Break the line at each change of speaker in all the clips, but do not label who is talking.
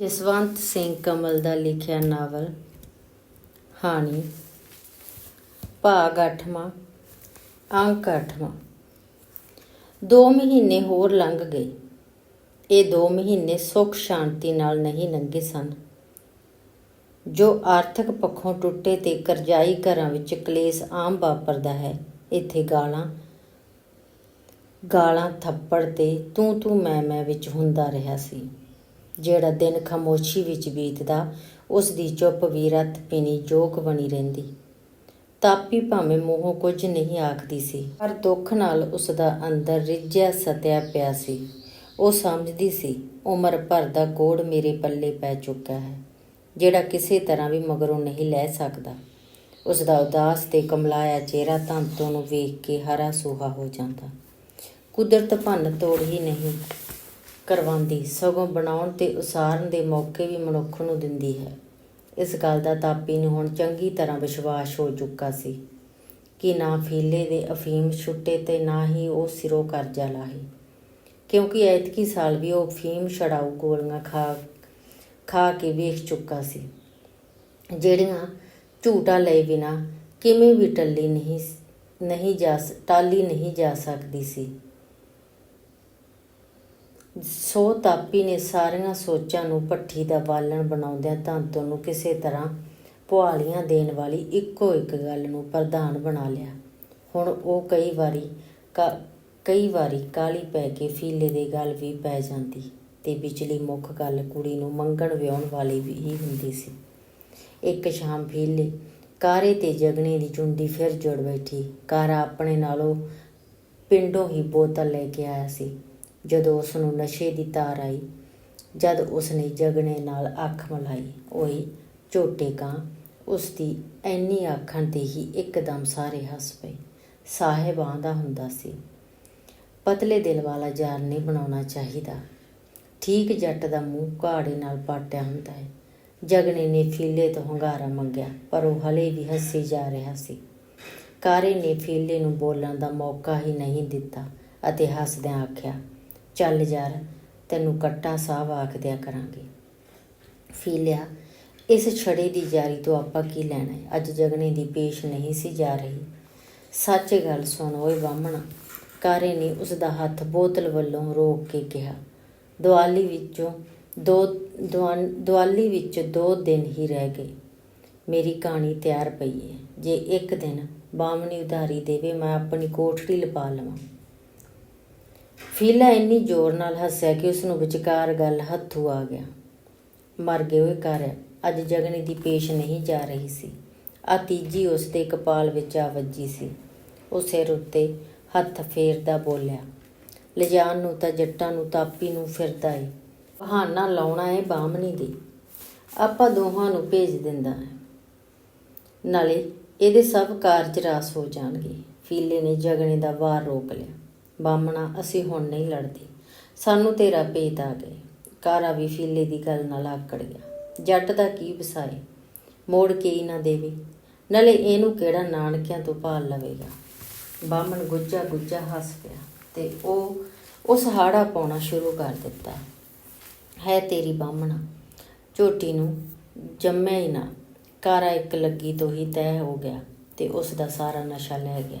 ਜਸਵੰਤ ਸਿੰਘ ਕਮਲ ਦਾ ਲਿਖਿਆ ਨਾਵਲ, ਹਾਣੀ। ਭਾਗ ਅੱਠਵਾਂ, ਅੰਕ ਅੱਠਵਾਂ। ਦੋ ਮਹੀਨੇ ਹੋਰ ਲੰਘ ਗਏ। ਇਹ ਦੋ ਮਹੀਨੇ ਸੁੱਖ ਸ਼ਾਂਤੀ ਨਾਲ ਨਹੀਂ ਲੰਘੇ ਸਨ। ਜੋ ਆਰਥਿਕ ਪੱਖੋਂ ਟੁੱਟੇ ਤੇ ਕਰਜ਼ਾਈ ਘਰਾਂ ਵਿੱਚ ਕਲੇਸ਼ ਆਮ ਵਾਪਰਦਾ ਹੈ, ਇੱਥੇ ਗਾਲਾਂ ਗਾਲਾਂ ਥੱਪੜ ਤੇ ਤੂੰ ਤੂੰ ਮੈਂ ਮੈਂ ਵਿੱਚ ਹੁੰਦਾ ਰਿਹਾ ਸੀ। ਜਿਹੜਾ ਦਿਨ ਖਾਮੋਸ਼ੀ ਵਿੱਚ ਬੀਤਦਾ, ਉਸ ਦੀ ਚੁੱਪ ਵੀ ਰਤ ਪੀਣੀ ਜੋਕ ਬਣੀ ਰਹਿੰਦੀ। ਤਾਪੀ ਭਾਵੇਂ ਮੂੰਹੋਂ ਕੁਝ ਨਹੀਂ ਆਖਦੀ ਸੀ, ਪਰ ਦੁੱਖ ਨਾਲ ਉਸ ਦਾ ਅੰਦਰ ਰਿੱਝਿਆ ਸਤਿਆ ਪਿਆ ਸੀ। ਉਹ ਸਮਝਦੀ ਸੀ, ਉਮਰ ਭਰ ਦਾ ਕੋੜ ਮੇਰੇ ਪੱਲੇ ਪੈ ਚੁੱਕਾ ਹੈ, ਜਿਹੜਾ ਕਿਸੇ ਤਰ੍ਹਾਂ ਵੀ ਮਗਰੋਂ ਨਹੀਂ ਲੈ ਸਕਦਾ। ਉਸ ਦਾ ਉਦਾਸ ਤੇ ਕਮਲਾਇਆ ਚਿਹਰਾ ਧੰਤੋਂ ਨੂੰ ਵੇਖ ਕੇ ਹਰਾ ਸੂਹਾ ਹੋ ਜਾਂਦਾ। ਕੁਦਰਤ ਭੰਨ ਤੋੜ ਹੀ ਨਹੀਂ ਕਰਵਾਉਂਦੀ, ਸਗੋਂ ਬਣਾਉਣ ਤੇ ਉਸਾਰਨ ਦੇ ਮੌਕੇ ਵੀ ਮਨੁੱਖ ਨੂੰ ਦਿੰਦੀ ਹੈ। ਇਸ ਗੱਲ ਦਾ ਤਾਪੀ ਨੂੰ ਹੁਣ ਚੰਗੀ ਤਰ੍ਹਾਂ ਵਿਸ਼ਵਾਸ ਹੋ ਚੁੱਕਾ ਸੀ ਕਿ ਨਾ ਫੀਲੇ ਦੇ ਅਫੀਮ ਛੁੱਟੇ ਤੇ ਨਾ ਹੀ ਉਹ ਸਿਰੋਂ ਕਰਜ਼ਾ ਲਾਹੇ। ਕਿਉਂਕਿ ਐਤਕੀ ਸਾਲ ਵੀ ਉਹ ਅਫੀਮ ਛੜਾਊ ਗੋਲੀਆਂ ਖਾ ਖਾ ਕੇ ਵੇਖ ਚੁੱਕਾ ਸੀ। ਜਿਹੜੀਆਂ ਝੂਟਾ ਲਏ ਬਿਨਾ ਕਿਵੇਂ ਵੀ ਟੱਲੀ ਨਹੀਂ ਨਹੀਂ ਜਾ ਟਾਲੀ ਨਹੀਂ ਜਾ ਸਕਦੀ ਸੀ। ਸੋ ਤਾਪੀ ਨੇ ਸਾਰੀਆਂ ਸੋਚਾਂ ਨੂੰ ਭੱਠੀ ਦਾ ਬਾਲਣ ਬਣਾਉਂਦਿਆਂ ਧੰਤੋਂ ਨੂੰ ਕਿਸੇ ਤਰ੍ਹਾਂ ਪੁਆਲੀਆਂ ਦੇਣ ਵਾਲੀ ਇੱਕੋ ਇੱਕ ਗੱਲ ਨੂੰ ਪ੍ਰਧਾਨ ਬਣਾ ਲਿਆ। ਹੁਣ ਉਹ ਕਈ ਵਾਰੀ ਕਾ- ਕਈ ਵਾਰੀ ਕਾਲੀ ਪੈ ਕੇ ਫੀਲੇ ਦੇ ਗੱਲ ਵੀ ਪੈ ਜਾਂਦੀ ਤੇ ਬਿਜਲੀ ਮੁੱਖ ਗੱਲ ਕੁੜੀ ਨੂੰ ਮੰਗਣ ਵਿਆਉਣ ਵਾਲੀ ਵੀ ਹੀ ਹੁੰਦੀ ਸੀ। ਇੱਕ ਸ਼ਾਮ ਫੀਲੇ, ਕਾਰੇ ਤੇ ਜਗਣੇ ਦੀ ਚੁੰਡੀ ਫਿਰ ਜੁੜ ਬੈਠੀ। ਕਾਰਾ ਆਪਣੇ ਨਾਲੋਂ ਪਿੰਡੋਂ ਹੀ ਬੋਤਲ ਲੈ ਕੇ ਆਇਆ ਸੀ। ਜਦੋਂ ਉਸ ਨੂੰ ਨਸ਼ੇ ਦੀ ਤਾਰ ਆਈ, ਜਦ ਉਸ ਨੇ ਜਗਣੇ ਨਾਲ ਅੱਖ ਮਲਾਈ, ਓਏ ਝੋਟੇ ਕਾਂ ਉਸ ਦੀ ਐਨੀ ਆਖਣ ਤੇ ਹੀ ਇੱਕਦਮ ਸਾਰੇ ਹੱਸ ਪਏ। ਸਾਹਿਬ ਆਂਦਾ ਹੁੰਦਾ ਸੀ, ਪਤਲੇ ਦਿਲ ਵਾਲਾ ਜਾਰ ਨਹੀਂ ਬਣਾਉਣਾ ਚਾਹੀਦਾ। ਠੀਕ ਜੱਟ ਦਾ ਮੂੰਹ ਘਾੜੇ ਨਾਲ ਪਾਟਿਆ ਹੁੰਦਾ ਹੈ। ਜਗਨੇ ਨੇ ਫੀਲੇ ਤੋਂ ਹੰਗਾਰਾ ਮੰਗਿਆ, ਪਰ ਉਹ ਹਲੇ ਵੀ ਹੱਸੇ ਜਾ ਰਿਹਾ ਸੀ। ਕਾਰੇ ਨੇ ਫੀਲੇ ਨੂੰ ਬੋਲਣ ਦਾ ਮੌਕਾ ਹੀ ਨਹੀਂ ਦਿੱਤਾ ਅਤੇ ਹੱਸਦਿਆਂ ਆਖਿਆ ਚੱਲ ਯਾਰ, ਤੈਨੂੰ ਕੱਟਾ ਸਾਹਿਬ ਆਖਦਿਆ ਕਰਾਂਗੇ। ਫੀਲਿਆ, ਇਸ ਛੜੇ ਦੀ ਜਾਰੀ ਤੋਂ ਆਪਾਂ ਕੀ ਲੈਣਾ ਹੈ? ਅੱਜ ਜਗਣੇ ਦੀ ਪੇਸ਼ ਨਹੀਂ ਸੀ ਜਾ ਰਹੀ। ਸੱਚ ਗੱਲ ਸੁਣ ਓਏ ਬਾਹਮਣਾ ਕਾਰੇ ਨੇ ਉਸ ਦਾ ਹੱਥ ਬੋਤਲ ਵੱਲੋਂ ਰੋਕ ਕੇ ਕਿਹਾ। ਦੀਵਾਲੀ ਵਿੱਚੋਂ ਦੋ, ਦੀਵਾਨ- ਦੀਵਾਲੀ ਵਿੱਚ ਦੋ ਦਿਨ ਹੀ ਰਹਿ ਗਏ। ਮੇਰੀ ਕਹਾਣੀ ਤਿਆਰ ਪਈ ਹੈ। ਜੇ ਇੱਕ ਦਿਨ ਬਾਮਣੀ ਉਧਾਰੀ ਦੇਵੇ, ਮੈਂ ਆਪਣੀ ਕੋਠੜੀ ਲਪਾ ਲਵਾਂ। ਫੀਲਾ ਇੰਨੀ ਜ਼ੋਰ ਨਾਲ ਹੱਸਿਆ ਕਿ ਉਸ ਨੂੰ ਵਿਚਕਾਰ ਗੱਲ ਹੱਥੂ ਆ ਗਿਆ। ਮਰ ਗਏ ਹੋਏ ਘਰ, ਅੱਜ ਜਗਨੀ ਦੀ ਪੇਸ਼ ਨਹੀਂ ਜਾ ਰਹੀ ਸੀ। ਆ ਤੀਜੀ ਉਸ ਦੇ ਕਪਾਲ ਵਿੱਚ ਆ ਵੱਜੀ ਸੀ। ਉਹ ਸਿਰ ਉੱਤੇ ਹੱਥ ਫੇਰਦਾ ਬੋਲਿਆ, ਲਿਜਾਣ ਨੂੰ ਤਾਂ ਜੱਟਾਂ ਨੂੰ ਤਾਪੀ ਨੂੰ ਫਿਰਦਾ ਏ। ਬਹਾਨਾ ਲਾਉਣਾ ਏ ਬਾਮਣੀ ਦੀ। ਆਪਾਂ ਦੋਹਾਂ ਨੂੰ ਭੇਜ ਦਿੰਦਾ ਹੈ। ਨਾਲੇ ਇਹਦੇ ਸਭ ਕਾਰਜ ਰਾਸ ਹੋ ਜਾਣਗੇ। ਫੀਲੇ ਨੇ ਜਗਣੇ ਦਾ ਵਾਰ ਰੋਕ ਲਿਆ। ਬਾਮਣਾ ਅਸੀਂ ਹੁਣ ਨਹੀਂ ਲੜਦੇ। ਸਾਨੂੰ ਤੇਰਾ ਭੇਤ ਆ ਗਏ ਕਾਰਾ ਵੀ ਫੀਲੇ ਦੀ ਗੱਲ ਨਾਲ ਆਕੜ ਗਿਆ। ਜੱਟ ਦਾ ਕੀ ਵਸਾਏ? ਮੋੜ ਕੇ ਹੀ ਨਾ ਦੇਵੇ। ਨਾਲੇ ਇਹਨੂੰ ਕਿਹੜਾ ਨਾਨਕਿਆਂ ਤੋਂ ਭਾਲ ਲਵੇਗਾ? ਬਾਮਣ ਗੁੱਜਾ ਗੁੱਜਾ ਹੱਸ ਪਿਆ ਤੇ ਉਹ ਉਸ ਹਾੜਾ ਪਾਉਣਾ ਸ਼ੁਰੂ ਕਰ ਦਿੱਤਾ। ਹੈ ਤੇਰੀ ਬਾਮਣਾ ਝੋਟੀ ਨੂੰ ਜੰਮਿਆ ਹੀ ਨਾ। ਕਾਰਾ ਇੱਕ ਲੱਗੀ ਤੋਂ ਹੀ ਤੈਅ ਹੋ ਗਿਆ ਤੇ ਉਸ ਦਾ ਸਾਰਾ ਨਸ਼ਾ ਲੈ ਗਿਆ।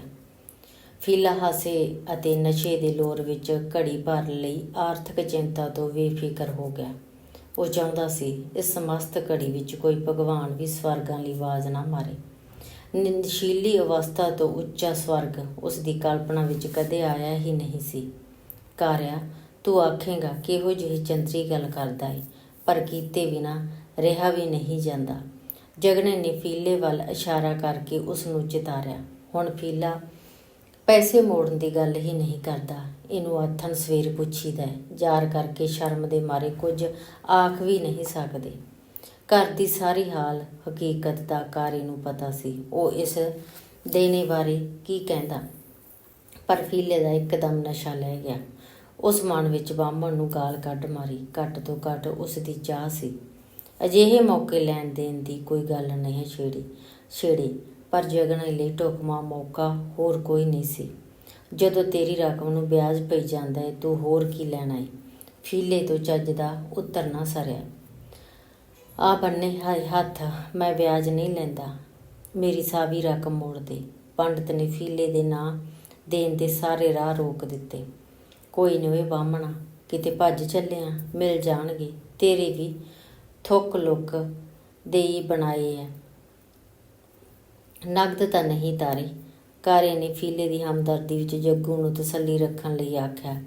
ਫੀਲਾ ਹਾਸੇ ਅਤੇ ਨਸ਼ੇ ਦੇ ਲੋਰ ਵਿੱਚ ਘੜੀ ਭਰ ਲਈ ਆਰਥਿਕ ਚਿੰਤਾ ਤੋਂ ਬੇਫਿਕਰ ਹੋ ਗਿਆ। ਉਹ ਚਾਹੁੰਦਾ ਸੀ, ਇਸ ਸਮਸਤ ਘੜੀ ਵਿੱਚ ਕੋਈ ਭਗਵਾਨ ਵੀ ਸਵਰਗਾਂ ਲਈ ਆਵਾਜ਼ ਨਾ ਮਾਰੇ। ਨਿੰਦਸ਼ੀਲੀ ਅਵਸਥਾ ਤੋਂ ਉੱਚਾ ਸਵਰਗ ਉਸ ਦੀ ਕਲਪਨਾ ਵਿੱਚ ਕਦੇ ਆਇਆ ਹੀ ਨਹੀਂ ਸੀ। ਕਾਰਿਆ, ਤੂੰ ਆਖੇਗਾ, ਕਿਹੋ ਜਿਹੀ ਚੰਤਰੀ ਗੱਲ ਕਰਦਾ ਏ? ਪਰ ਕੀਤੇ ਬਿਨਾ ਰਿਹਾ ਵੀ ਨਹੀਂ ਜਾਂਦਾ। ਜਗਨੇ ਨੇ ਫੀਲੇ ਵੱਲ ਇਸ਼ਾਰਾ ਕਰਕੇ ਉਸ ਨੂੰ ਚਿਤਾਰਿਆ। ਹੁਣ ਫੀਲਾ ਪੈਸੇ ਮੋੜਨ ਦੀ ਗੱਲ ਹੀ ਨਹੀਂ ਕਰਦਾ। ਇਹਨੂੰ ਆਥਣ ਸਵੇਰ ਪੁੱਛੀਦਾ ਹੈ। ਜ਼ਾਰ ਕਰਕੇ ਸ਼ਰਮ ਦੇ ਮਾਰੇ ਕੁਝ ਆਖ ਵੀ ਨਹੀਂ ਸਕਦੇ। ਘਰ ਦੀ ਸਾਰੀ ਹਾਲ ਹਕੀਕਤ ਦਾ ਕਾਰੇ ਨੂੰ ਪਤਾ ਸੀ। ਉਹ ਇਸ ਦੇਣੇ ਬਾਰੇ ਕੀ ਕਹਿੰਦਾ? ਪਰ ਫੀਲੇ ਦਾ ਇੱਕਦਮ ਨਸ਼ਾ ਲੈ ਗਿਆ। ਉਸ ਮਨ ਵਿੱਚ ਬਾਹਮਣ ਨੂੰ ਗਾਲ ਕੱਢ ਮਾਰੀ। ਘੱਟ ਤੋਂ ਘੱਟ ਉਸ ਦੀ ਚਾਹ ਸੀ। ਅਜਿਹੇ ਮੌਕੇ ਲੈਣ ਦੇਣ ਦੀ ਕੋਈ ਗੱਲ ਨਹੀਂ ਛੇੜੀ। ਛੇੜੀ। ਪਰ ਜਗਣ ਲਈ ਢੁਕਮਾ ਮੌਕਾ ਹੋਰ ਕੋਈ ਨਹੀਂ ਸੀ। ਜਦੋਂ ਤੇਰੀ ਰਕਮ ਨੂੰ ਵਿਆਜ ਪਈ ਜਾਂਦਾ ਹੈ ਤੂੰ ਹੋਰ ਕੀ ਲੈਣਾ ਏ ਫੀਲੇ ਤੋਂ ਚੱਜ ਦਾ ਉੱਤਰ ਨਾ ਸਰਿਆ। ਆ ਬੰਨੇ, ਹਾਏ ਹੱਥ, ਮੈਂ ਵਿਆਜ ਨਹੀਂ ਲੈਂਦਾ। ਮੇਰੀ ਸਾਵੀ ਰਕਮ ਮੋੜ ਦੇ। ਪੰਡਤ ਨੇ ਫੀਲੇ ਦੇ ਨਾਂ ਦੇਣ ਦੇ ਸਾਰੇ ਰਾਹ ਰੋਕ ਦਿੱਤੇ। ਕੋਈ ਨੀ ਓਏ ਬਾਹਮਣਾ, ਕਿਤੇ ਭੱਜ ਚੱਲਿਆ, ਮਿਲ ਜਾਣਗੇ। ਤੇਰੇ ਵੀ ਥੁੱਕ ਲੁੱਕ ਦੇਈ ਬਣਾਏ ਐ ਨਗਦ ਤਾਂ ਨਹੀਂ ਤਾਰੀ। ਕਾਰੇ ਨੇ ਫੀਲੇ ਦੀ ਹਮਦਰਦੀ ਵਿੱਚ ਜੱਗੂ ਨੂੰ ਤਸੱਲੀ ਰੱਖਣ ਲਈ ਆਖਿਆ,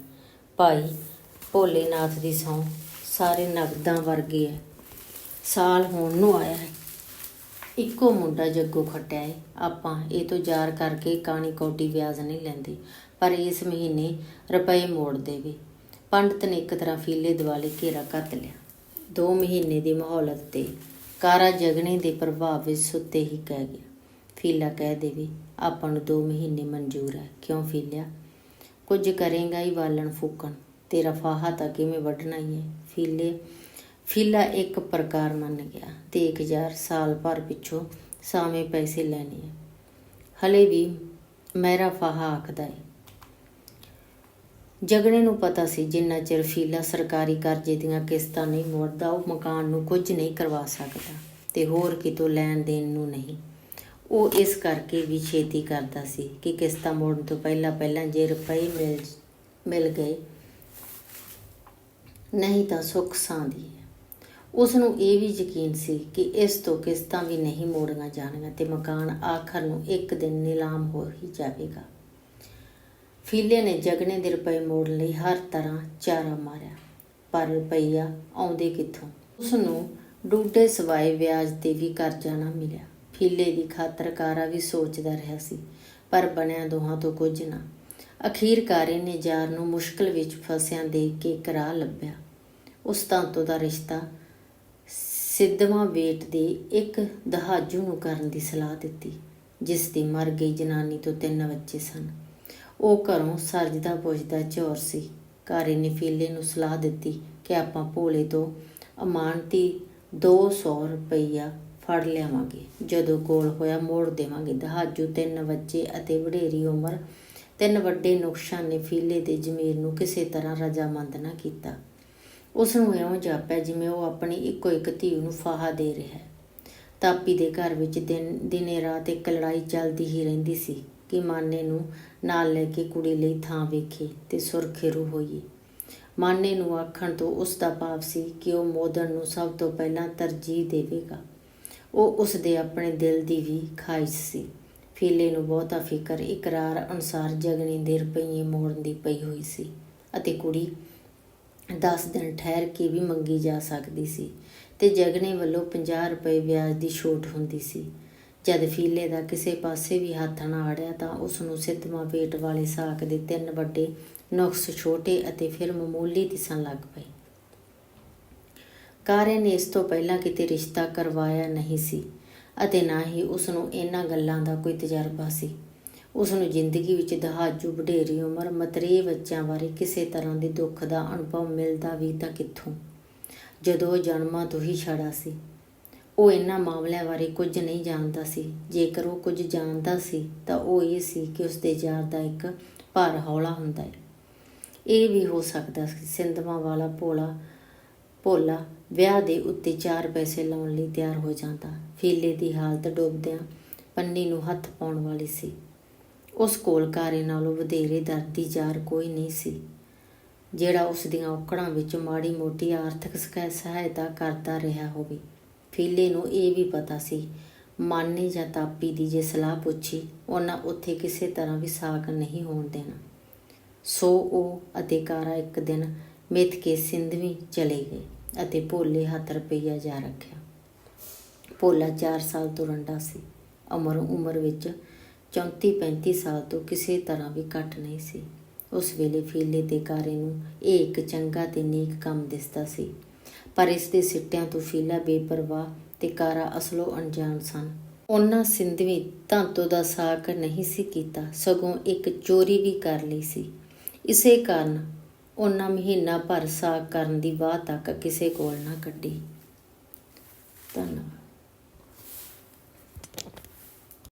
ਭਾਈ, ਭੋਲੇਨਾਥ ਦੀ ਸਹੁੰ ਸਾਰੇ ਨਗਦਾਂ ਵਰਗੇ ਐ। ਸਾਲ ਹੋਣ ਨੂੰ ਆਇਆ ਹੈ। ਇੱਕੋ ਮੁੰਡਾ ਜੱਗੂ ਖੱਟਿਆ ਹੈ ਆਪਾਂ ਇਹ ਤੋਂ ਜ਼ਾਰ ਕਰਕੇ ਕਾਣੀ ਕੌਡੀ ਵਿਆਜ ਨਹੀਂ ਲੈਂਦੇ, ਪਰ ਇਸ ਮਹੀਨੇ ਰੁਪਏ ਮੋੜ ਦੇਵੇ। ਪੰਡਤ ਨੇ ਇੱਕ ਤਰ੍ਹਾਂ ਫੀਲੇ ਦਿਵਾਲੇ ਘੇਰਾ ਕੱਤ ਲਿਆ। ਦੋ ਮਹੀਨੇ ਦੀ ਮਹੌਲਤ ਤੇ ਕਾਰਾ ਜਗਣੇ ਦੇ ਪ੍ਰਭਾਵ ਵਿੱਚ ਸੁੱਤੇ ਹੀ ਕਹਿ ਗਿਆ। ਫੀਲਾ ਕਹਿ ਦੇਵੇ, ਆਪਾਂ ਨੂੰ ਦੋ ਮਹੀਨੇ ਮਨਜ਼ੂਰ ਹੈ। ਕਿਉਂ ਫੀਲਿਆ? ਕੁਝ ਕਰੇਗਾ ਹੀ ਵਾਲਣ ਫੂਕਣ। ਤੇਰਾ ਫਾਹਾ ਤਾਂ ਕਿਵੇਂ ਵੱਢਣਾ ਹੀ ਹੈ? ਫੀਲੇ, ਫੀਲਾ ਇੱਕ ਪ੍ਰਕਾਰ ਮੰਨ ਗਿਆ। ਤੇ 1000 ਸਾਲ ਭਰ ਪਿੱਛੋਂ ਸਾਵੇਂ ਪੈਸੇ ਲੈਣੇ ਆ। ਹਲੇ ਵੀ ਮੇਰਾ ਫਾਹਾ ਆਖਦਾ ਹੈ ਜਗਣੇ ਨੂੰ ਪਤਾ ਸੀ, ਜਿੰਨਾ ਚਿਰ ਫੀਲਾ ਸਰਕਾਰੀ ਕਰਜ਼ੇ ਦੀਆਂ ਕਿਸ਼ਤਾਂ ਨਹੀਂ ਮੋੜਦਾ, ਉਹ ਮਕਾਨ ਨੂੰ ਕੁਝ ਨਹੀਂ ਕਰਵਾ ਸਕਦਾ। ਤੇ ਹੋਰ ਕਿਤੋਂ ਲੈਣ ਦੇਣ ਨੂੰ ਨਹੀਂ। ਉਹ ਇਸ ਕਰਕੇ ਵੀ ਛੇਤੀ ਕਰਦਾ ਸੀ ਕਿ ਕਿਸ਼ਤਾਂ ਮੋੜਨ ਤੋਂ ਪਹਿਲਾਂ ਪਹਿਲਾਂ ਜੇ ਰੁਪਏ ਮਿਲ ਮਿਲ ਗਏ, ਨਹੀਂ ਤਾਂ ਸੁੱਖ ਸਾਂਦੀ ਹੈ। ਉਸ ਨੂੰ ਇਹ ਵੀ ਯਕੀਨ ਸੀ ਕਿ ਇਸ ਤੋਂ ਕਿਸ਼ਤਾਂ ਵੀ ਨਹੀਂ ਮੋੜੀਆਂ ਜਾਣਗੀਆਂ ਤੇ ਮਕਾਨ ਆਖਰ ਨੂੰ ਇੱਕ ਦਿਨ ਨਿਲਾਮ ਹੋ ਹੀ ਜਾਵੇਗਾ। ਫੀਲੇ ਨੇ ਜਗਣੇ ਦੇ ਰੁਪਏ ਮੋੜਨ ਲਈ ਹਰ ਤਰ੍ਹਾਂ ਚਾਰਾ ਮਾਰਿਆ, ਪਰ ਰੁਪਈਆ ਆਉਂਦੇ ਕਿੱਥੋਂ? ਉਸ ਨੂੰ ਡੂਡੇ ਸਵਾਏ ਵਿਆਜ ਤੇ ਵੀ ਕਰਜ਼ਾ ਨਾ ਮਿਲਿਆ। ਫੀਲੇ ਦੀ ਖਾਤਰ ਕਾਰਾ ਵੀ ਸੋਚਦਾ ਰਿਹਾ ਸੀ, ਪਰ ਬਣਿਆ ਦੋਹਾਂ ਤੋਂ ਕੁਝ ਨਾ। ਅਖੀਰ ਕਾਰੇ ਨੇ ਜਾਰ ਨੂੰ ਮੁਸ਼ਕਲ ਵਿੱਚ ਫਸਿਆਂ ਦੇਖ ਕੇ ਇੱਕ ਰਾਹ ਲੱਭਿਆ। ਉਸ ਤਾਂਤੋ ਦਾ ਰਿਸ਼ਤਾ ਸਿੱਧਵਾਂ ਵੇਟ ਦੇ ਇੱਕ ਦਹਾਜੂ ਨੂੰ ਕਰਨ ਦੀ ਸਲਾਹ ਦਿੱਤੀ, ਜਿਸ ਦੀ ਮਰ ਗਈ ਜਨਾਨੀ ਤੋਂ ਤਿੰਨ ਬੱਚੇ ਸਨ। ਉਹ ਘਰੋਂ ਸਰਜਦਾ ਪੁੱਜਦਾ ਝੋਰ ਸੀ। ਕਾਰੇ ਨੇ ਫੀਲੇ ਨੂੰ ਸਲਾਹ ਦਿੱਤੀ ਕਿ ਆਪਾਂ ਭੋਲੇ ਤੋਂ ਅਮਾਨਤੀ 200 ਰੁਪਈਆ ਫੜ ਲਿਆਵਾਂਗੇ। ਜਦੋਂ ਕੋਲ ਹੋਇਆ ਮੋੜ ਦੇਵਾਂਗੇ। ਦਹਾਜੂ ਤਿੰਨ ਬੱਚੇ ਅਤੇ ਵਡੇਰੀ ਉਮਰ ਤਿੰਨ ਵੱਡੇ ਨੁਕਸਾਨ ਨੇ ਫੀਲੇ ਦੇ ਜ਼ਮੀਰ ਨੂੰ ਕਿਸੇ ਤਰ੍ਹਾਂ ਰਜਾਮੰਦ ਨਾ ਕੀਤਾ। ਉਸ ਨੂੰ ਇਉਂ ਜਾਪਿਆ ਜਿਵੇਂ ਉਹ ਆਪਣੀ ਇੱਕੋ ਇੱਕ ਧੀ ਨੂੰ ਫਾਹਾ ਦੇ ਰਿਹਾ ਹੈ। ਤਾਪੀ ਦੇ ਘਰ ਵਿੱਚ ਦਿਨ, ਦਿਨੇ ਰਾਤ ਇੱਕ ਲੜਾਈ ਚੱਲਦੀ ਹੀ ਰਹਿੰਦੀ ਸੀ ਕਿ ਮਾਨੇ ਨੂੰ ਨਾਲ ਲੈ ਕੇ ਕੁੜੀ ਲਈ ਥਾਂ ਵੇਖੇ ਤੇ ਸੁਰਖੇਰੂ ਹੋਈ ਮਾਨੇ ਨੂੰ ਆਖਣ ਤੋਂ ਉਸ ਦਾ ਭਾਵ ਸੀ ਕਿ ਉਹ ਮੋਦਨ ਨੂੰ ਸਭ ਤੋਂ ਪਹਿਲਾਂ ਤਰਜੀਹ ਦੇਵੇਗਾ। ਉਹ ਉਸ ਦੇ ਆਪਣੇ ਦਿਲ ਦੀ ਵੀ ਖਾਹਿਸ਼ ਸੀ। ਫੀਲੇ ਨੂੰ ਬਹੁਤਾ ਫਿਕਰ ਇਕਰਾਰ ਅਨੁਸਾਰ ਜਗਨੀ ਦੇ ਰੁਪਈਏ ਮੋੜਨ ਦੀ ਪਈ ਹੋਈ ਸੀ ਅਤੇ ਕੁੜੀ 10 ਦਿਨ ਠਹਿਰ ਕੇ ਵੀ ਮੰਗੀ ਜਾ ਸਕਦੀ ਸੀ ਤੇ ਜਗਣੇ ਵੱਲੋਂ 50 ਰੁਪਏ ਵਿਆਜ ਦੀ ਛੋਟ ਹੁੰਦੀ ਸੀ। ਜਦ ਫੀਲੇ ਦਾ ਕਿਸੇ ਪਾਸੇ ਵੀ ਹੱਥ ਨਾ ਆੜਿਆ ਤਾਂ ਉਸ ਨੂੰ ਸਿੱਧਵਾਂ ਪੇਟ ਵਾਲੇ ਸਾਕ ਦੇ ਤਿੰਨ ਵੱਡੇ ਨੁਕਸ ਛੋਟੇ ਅਤੇ ਫਿਰ ਮਾਮੂਲੀ ਦਿਸਣ ਲੱਗ ਪਏ। ਕਾਰੇ ਨੇ ਇਸ ਤੋਂ ਪਹਿਲਾਂ ਕਿਤੇ ਰਿਸ਼ਤਾ ਕਰਵਾਇਆ ਨਹੀਂ ਸੀ ਅਤੇ ਨਾ ਹੀ ਉਸ ਨੂੰ ਇਹਨਾਂ ਗੱਲਾਂ ਦਾ ਕੋਈ ਤਜਰਬਾ ਸੀ। ਉਸ ਨੂੰ ਜ਼ਿੰਦਗੀ ਵਿੱਚ ਦਹਾਜੂ ਵਡੇਰੀ ਉਮਰ ਮਤਰੇ ਬੱਚਿਆਂ ਬਾਰੇ ਕਿਸੇ ਤਰ੍ਹਾਂ ਦੇ ਦੁੱਖ ਦਾ ਅਨੁਭਵ ਮਿਲਦਾ ਵੀ ਤਾਂ ਕਿੱਥੋਂ? ਜਦੋਂ ਉਹ ਜਨਮਾਂ ਤੋਂ ਹੀ ਛੜਾ ਸੀ, ਉਹ ਇਹਨਾਂ ਮਾਮਲਿਆਂ ਬਾਰੇ ਕੁਝ ਨਹੀਂ ਜਾਣਦਾ ਸੀ। ਜੇਕਰ ਉਹ ਕੁਝ ਜਾਣਦਾ ਸੀ ਤਾਂ ਉਹ ਇਹ ਸੀ ਕਿ ਉਸ ਦੇ ਯਾਰ ਦਾ ਇੱਕ ਭਾਰ ਹੌਲਾ ਹੁੰਦਾ ਹੈ। ਇਹ ਵੀ ਹੋ ਸਕਦਾ ਸੀ, ਸਿੰਧਵਾਂ ਵਾਲਾ ਭੋਲਾ ਭੋਲਾ ਵਿਆਹ ਦੇ ਉੱਤੇ ਚਾਰ ਪੈਸੇ ਲਾਉਣ ਲਈ ਤਿਆਰ ਹੋ ਜਾਂਦਾ। ਫੀਲੇ ਦੀ ਹਾਲਤ ਡੁੱਬਦਿਆਂ ਪੰਨੀ ਨੂੰ ਹੱਥ ਪਾਉਣ ਵਾਲੀ ਸੀ। ਉਸ ਕੋਲ ਕਾਰੇ ਨਾਲੋਂ ਵਧੇਰੇ ਦਰਦੀ ਯਾਰ ਕੋਈ ਨਹੀਂ ਸੀ, ਜਿਹੜਾ ਉਸ ਦੀਆਂ ਔਕੜਾਂ ਵਿੱਚ ਮਾੜੀ ਮੋਟੀ ਆਰਥਿਕ ਸਹਾਇਤਾ ਕਰਦਾ ਰਿਹਾ ਹੋਵੇ। ਫੀਲੇ ਨੂੰ ਇਹ ਵੀ ਪਤਾ ਸੀ, ਮਾਨੇ ਜਾਂ ਤਾਪੀ ਦੀ ਜੇ ਸਲਾਹ ਪੁੱਛੀ, ਉਹਨਾਂ ਉੱਥੇ ਕਿਸੇ ਤਰ੍ਹਾਂ ਵੀ ਸਾਕ ਨਹੀਂ ਹੋਣ ਦੇਣਾ। ਸੋ ਉਹ ਅਤੇ ਕਾਰਾ ਇੱਕ ਦਿਨ ਮਿੱਥ ਕੇ ਸਿੰਧਵੀ ਚਲੇ ਗਏ। ਅਤੇ ਭੋਲੇ ਹੱਥ ਰੁਪਈਆ ਜਾ ਰੱਖਿਆ। ਭੋਲਾ 4 ਸਾਲ ਤੋਂ ਰੰਡਾ ਸੀ। ਅਮਰ ਉਮਰ ਵਿੱਚ 34 35 ਸਾਲ ਤੋਂ ਕਿਸੇ ਤਰ੍ਹਾਂ ਵੀ ਘੱਟ ਨਹੀਂ ਸੀ। ਉਸ ਵੇਲੇ ਫੀਲੇ ਤੇ ਕਾਰੇ ਨੂੰ ਇਹ ਇੱਕ ਚੰਗਾ ਤੇ ਨੇਕ ਕੰਮ ਦਿਸਦਾ ਸੀ। ਪਰ ਇਸ ਦੇ ਸਿੱਟਿਆਂ ਤੋਂ ਫੀਲਾ, ਬੇਪਰਵਾਹ ਤੇ ਕਾਰਾ ਅਸਲੋਂ ਅਣਜਾਣ ਸਨ। ਉਹਨਾਂ ਸਿੰਧਵੀ ਧਾਂਤੋ ਦਾ ਸਾਕ ਨਹੀਂ ਸੀ ਕੀਤਾ। ਸਗੋਂ ਇੱਕ ਚੋਰੀ ਵੀ ਕਰ ਲਈ ਸੀ। ਇਸੇ ਕਾਰਨ ਉਹਨਾਂ ਮਹੀਨਾ ਭਰ ਸਾਕ ਕਰਨ ਦੀ ਬਾਤ ਤੱਕ ਕਿਸੇ ਕੋਲ ਨਾ ਕੱਢੀ। ਧੰਨਵਾਦ।